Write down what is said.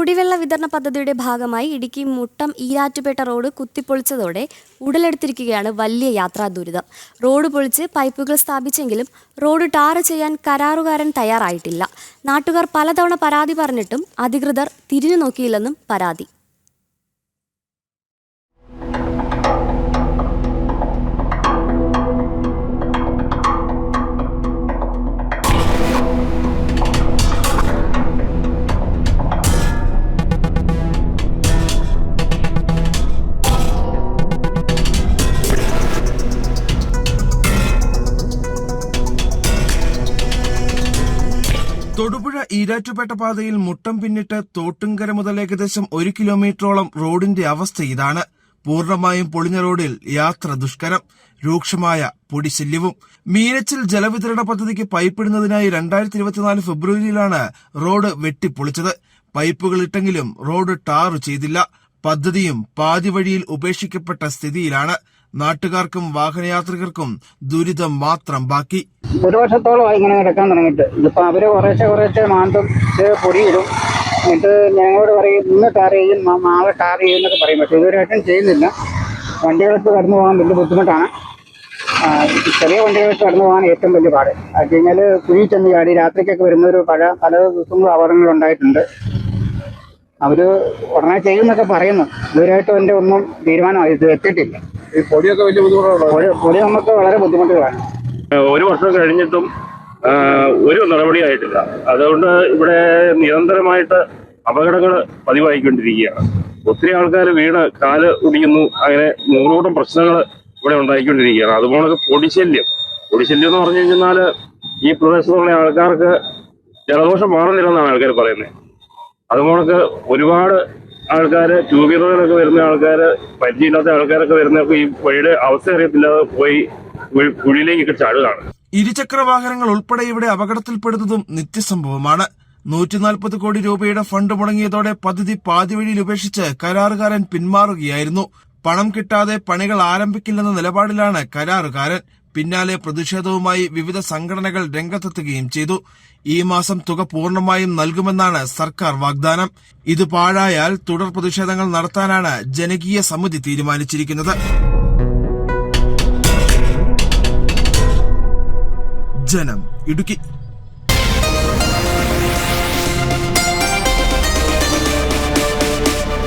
കുടിവെള്ള വിതരണ പദ്ധതിയുടെ ഭാഗമായി ഇടുക്കി മുട്ടം ഈരാറ്റുപേട്ട റോഡ് കുത്തിപ്പൊളിച്ചതോടെ ഉടലെടുത്തിരിക്കുകയാണ് വലിയ യാത്രാ ദുരിതം. റോഡ് പൊളിച്ച് പൈപ്പുകൾ സ്ഥാപിച്ചെങ്കിലും റോഡ് ടാർ ചെയ്യാൻ കരാറുകാരൻ തയ്യാറായിട്ടില്ല. നാട്ടുകാർ പലതവണ പരാതി പറഞ്ഞിട്ടും അധികൃതർ തിരിഞ്ഞു നോക്കിയില്ലെന്നും പരാതി. തൊടുപുഴ ഈരാറ്റുപേട്ട പാതയിൽ മുട്ടം പിന്നിട്ട് തോട്ടുംകര മുതൽ ഏകദേശം ഒരു കിലോമീറ്ററോളം റോഡിന്റെ അവസ്ഥ ഇതാണ്. പൂർണമായും പൊളിഞ്ഞ റോഡിൽ യാത്ര ദുഷ്കരം രൂക്ഷമായ പൊടിശല്യവും. മീനച്ചിൽ ജലവിതരണ പദ്ധതിക്ക് പൈപ്പിടുന്നതിനായി രണ്ടായിരത്തി ഇരുപത്തിനാല് ഫെബ്രുവരിയിലാണ് റോഡ് വെട്ടിപ്പൊളിച്ചത്. പൈപ്പുകൾ ഇട്ടെങ്കിലും റോഡ് ടാറു ചെയ്തില്ല. പദ്ധതിയും പാതിവഴിയിൽ ഉപേക്ഷിക്കപ്പെട്ട സ്ഥിതിയിലാണ്. നാട്ടുകാർക്കും വാഹനയാത്രികർക്കും ദുരിതം മാത്രം ബാക്കി. ഒരു വർഷത്തോളമായി ഇങ്ങനെ കിടക്കാൻ തുടങ്ങിയിട്ട്. ഇപ്പൊ അവർ കുറേശ്ശെ കുറേശ്ശെ മാന്തും പൊടിയിടും എന്നിട്ട് ഞങ്ങളോട് പറയും ഇന്ന് ടാർ ചെയ്യും നാളെ ടാർ ചെയ്യും എന്നൊക്കെ പറയും. പക്ഷെ ഇതുവരെയായിട്ടും ചെയ്യുന്നില്ല. വണ്ടികൾക്ക് കടന്നു പോകാൻ വലിയ ബുദ്ധിമുട്ടാണ്. ചെറിയ വണ്ടികൾക്ക് കടന്നു പോകാൻ ഏറ്റവും വലിയ പാട്. അത് കഴിഞ്ഞാൽ കുഴി ചെന്ന് ചാടി രാത്രിക്കൊക്കെ വരുന്നൊരു പല പല ദിവസങ്ങളും അപകടങ്ങൾ ഉണ്ടായിട്ടുണ്ട്. അവർ ഉടനെ ചെയ്യുന്നൊക്കെ പറയുന്നു. ഇതുവരെയായിട്ടും എന്റെ ഒന്നും തീരുമാനമായി എത്തിയിട്ടില്ല. ഈ പൊടിയൊക്കെ വലിയ ബുദ്ധിമുട്ടുള്ളത് പൊടി നമുക്ക് വളരെ ബുദ്ധിമുട്ടുകളാണ്. ഒരു വർഷം കഴിഞ്ഞിട്ടും ഒരു നടപടിയായിട്ടില്ല. അതുകൊണ്ട് ഇവിടെ നിരന്തരമായിട്ട് അപകടങ്ങൾ പതിവായിക്കൊണ്ടിരിക്കുകയാണ്. ഒത്തിരി ആൾക്കാർ വീണ് കാൽ ഒടിയുന്നു അങ്ങനെ നൂറുകൂട്ടം പ്രശ്നങ്ങൾ ഇവിടെ ഉണ്ടായിക്കൊണ്ടിരിക്കുകയാണ്. അതുപോലെ പൊടിശല്യം. പൊടിശല്യം എന്ന് പറഞ്ഞു കഴിഞ്ഞാൽ ഈ പ്രദേശത്തുള്ള ആൾക്കാർക്ക് ജലദോഷം മാറുന്നില്ലെന്നാണ് ആൾക്കാർ പറയുന്നത്. അതുപോലെ ഒരുപാട് ആൾക്കാർ ടൂ വീലറിലൊക്കെ വരുന്ന ആൾക്കാർ പരിചയമില്ലാത്ത ആൾക്കാരൊക്കെ വരുന്നൊക്കെ ഈ വഴിയുടെ അവസ്ഥ അറിയത്തില്ലാതെ പോയി കുഴി- കുഴിയിലേക്കൊക്കെ ചാടുകയാണ്. ഇരുചക്ര വാഹനങ്ങൾ ഉൾപ്പെടെ ഇവിടെ അപകടത്തിൽപ്പെടുന്നതും നിത്യസംഭവമാണ്. നൂറ്റിനാൽപ്പത് കോടി രൂപയുടെ ഫണ്ട് മുടങ്ങിയതോടെ പദ്ധതി പാതിവഴിയിൽ ഉപേക്ഷിച്ച് കരാറുകാരൻ പിന്മാറുകയായിരുന്നു. പണം കിട്ടാതെ പണികൾ ആരംഭിക്കില്ലെന്ന നിലപാടിലാണ് കരാറുകാരൻ. പിന്നാലെ പ്രതിഷേധവുമായി വിവിധ സംഘടനകൾ രംഗത്തെത്തുകയും ചെയ്തു. ഈ മാസം തുക പൂർണമായും നൽകുമെന്നാണ് സർക്കാർ വാഗ്ദാനം. ഇത് പാഴായാൽ തുടർ പ്രതിഷേധങ്ങൾ നടത്താനാണ് ജനകീയ സമിതി തീരുമാനിച്ചിരിക്കുന്നത്. ജനം ഇടുക്കി